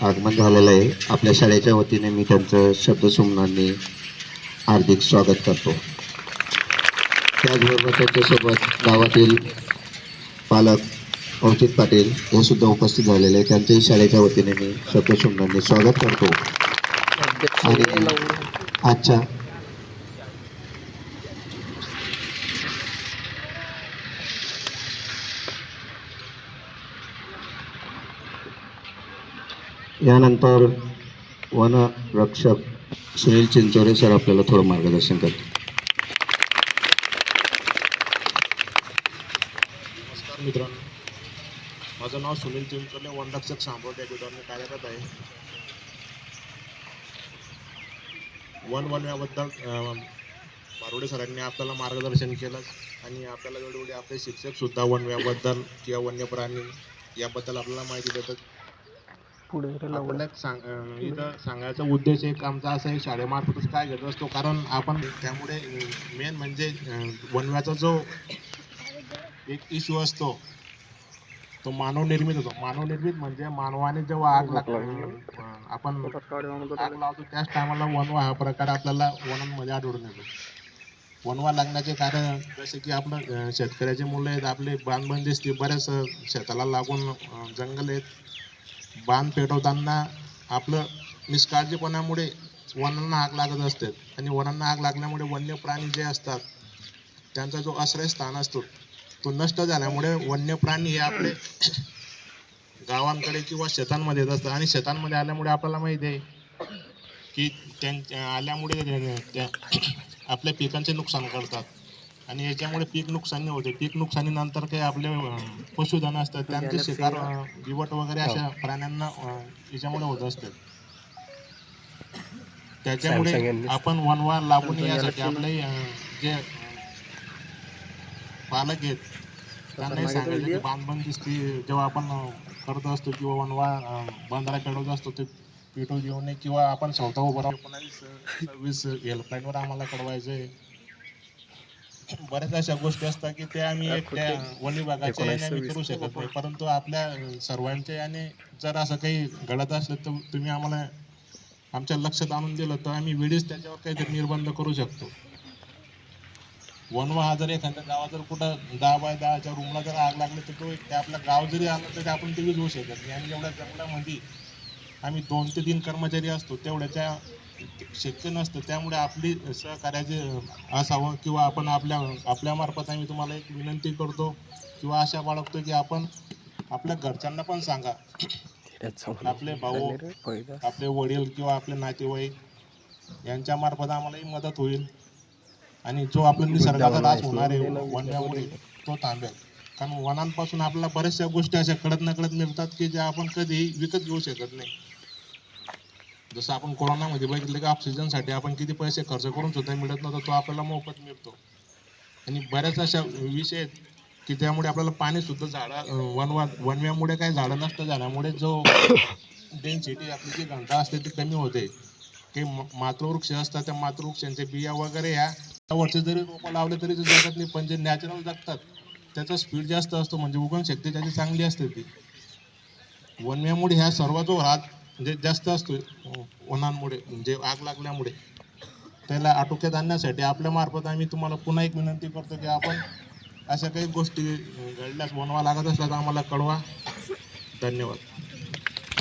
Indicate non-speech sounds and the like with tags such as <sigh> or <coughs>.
आगमन झालेलं आहे. आपल्या शाळेच्या वतीने मी त्यांचं शब्दसुमनांनी हार्दिक स्वागत करतो. त्याचबरोबर त्यांच्यासोबत गावातील पालक अवचित पाटील हे सुद्धा उपस्थित झालेले आहे त्यांच्याही शाळेच्या वतीने मी शब्दसुमनांनी स्वागत करतो. आणि आजच्या यानंतर वनरक्षक सुनील चिंचोरे सर आपल्याला थोडं मार्गदर्शन करतील. नमस्कार मित्रांनो. माझं नाव सुनील चिंचोरे वनरक्षक सांभोट या कार्यरत आहे. वन वनव्याबद्दल अं, बारोडे सरांनी आपल्याला मार्गदर्शन केलं आणि आपल्याला वेळोवेळी आपले शिक्षकसुद्धा वनव्याबद्दल किंवा वन्य प्राणी याबद्दल आपल्याला माहिती देतात. आपल्याला एक सांग अं, इथं सांगायचा उद्देश एक आमचा असा आहे शाळेमार्फतच काय घेत असतो कारण आपण त्यामुळे मेन म्हणजे अं, वनव्याचा जो एक इश्यू असतो तो मानवनिर्मित होतो. मानवनिर्मित म्हणजे मानवाने जेव्हा आग लाग अं, आपण आग लावतो त्याच टायमाला वनवा हा प्रकार आपल्याला वनांमध्ये आढळून येतो. वनवा लागण्याचे कारण जसे की आपलं अं, शेतकऱ्याचे मुलं आहेत आपले बांध बंदिस्ती बऱ्याच अं, शेताला लागून अं, जंगल आहेत. बांध पेटवताना आपलं निष्काळजीपणामुळे वनांना आग लागत असते. आणि वनांना आग लागल्यामुळे वन्य प्राणी जे असतात त्यांचा जो आश्रय स्थान असतो तो नष्ट झाल्यामुळे वन्य प्राणी हे आपले <coughs> गावांकडे किंवा शेतांमध्ये येत असतात. आणि शेतांमध्ये आल्यामुळे आपल्याला माहिती आहे की त्यां आल्यामुळे त्या <coughs> आपल्या पिकांचे नुकसान करतात. आणि याच्यामुळे पीक नुकसानी होते. पीक नुकसानीनंतर काही आपले पशुधन असतात त्यांचे शिकार अं, बिवट वगैरे अशा प्राण्यांना अं, याच्यामुळे होत असतात त्याच्यामुळे आपण वनवा लागून यासाठी आपले जे पालक आहेत त्यांनाही सांगायचं की बांधबंदिस्ती जेव्हा आपण करत असतो किंवा वनवा बंधारा खेळवत असतो ते पेटवून घेऊ नये किंवा आपण स्वतः उभं राहून एकोणावीस सव्वीस हेल्पलाईनवर आम्हाला कळवायचं आहे बऱ्याच अशा गोष्टी असतात की त्या आम्ही एक त्या वन विभागाच्या याने आम्ही करू शकत नाही. परंतु आपल्या सर्वांच्या याने जर असं काही घडत असलं तर तुम्ही आम्हाला आमच्या लक्षात आणून दिलं तर आम्ही वेळीच त्याच्यावर काहीतरी निर्बंध करू शकतो. वनवा हा जर एखाद्या गावात जर कुठं दहा बाय दहाच्या रूमला जर आग लागली तर ते आपलं गाव जरी आलं तरी आपण ते विझवू शकत नाही. आणि एवढ्या जंगलामध्ये आम्ही दोन ते तीन कर्मचारी असतो तेवढ्याच्या शक्य नसतं. त्यामुळे आपली सहकार्याचे असावं किंवा आपण आपल्या आपल्यामार्फत आम्ही तुम्हाला एक विनंती करतो किंवा आशा बाळगतो की आपण आपल्या घरच्यांना पण सांगा. आपले भाऊ आपले वडील किंवा आपले नातेवाईक यांच्या मार्फत आम्हालाही मदत होईल. आणि जो आपला निसर्गाचा ऱ्हास होणार आहे वन्यामुळे तो थांबेल. कारण वनांपासून आपल्याला बऱ्याचशा गोष्टी अशा कळत नकळत मिळतात की ज्या आपण कधीही विकत घेऊ शकत नाही. जसं आपण कोरोनामध्ये बघितलं की ऑक्सिजनसाठी आपण किती पैसे खर्च करून सुद्धा मिळत नव्हता तो आपल्याला मोफत मिळतो. आणि बऱ्याच अशा विषय आहेत की त्यामुळे आपल्याला पाणी सुद्धा झाडा वनवा वनव्यामुळे काही झाडं नष्ट झाल्यामुळे जो डेन्सिटी आपली जी घनता असते ती कमी होते. काही मातृवृक्ष असतात त्या मातृवृक्षांच्या बिया वगैरे ह्या वर्ष जरी रोपं लावले तरी ते जगत नाही पण जे नॅचरल जगतात त्याचा स्पीड जास्त असतो म्हणजे उगण शक्ती त्याची चांगली असते ती. वनव्यामुळे ह्या सर्व जो हात म्हणजे जास्त असतो वनांमुळे म्हणजे आग लागल्यामुळे. त्याला आटोक्यात आणण्यासाठी आपल्या मार्फत आम्ही तुम्हाला पुन्हा एक विनंती करतो की आपण अशा काही गोष्टी घडल्यास बनवा लागत असल्या तर आम्हाला कळवा. धन्यवाद.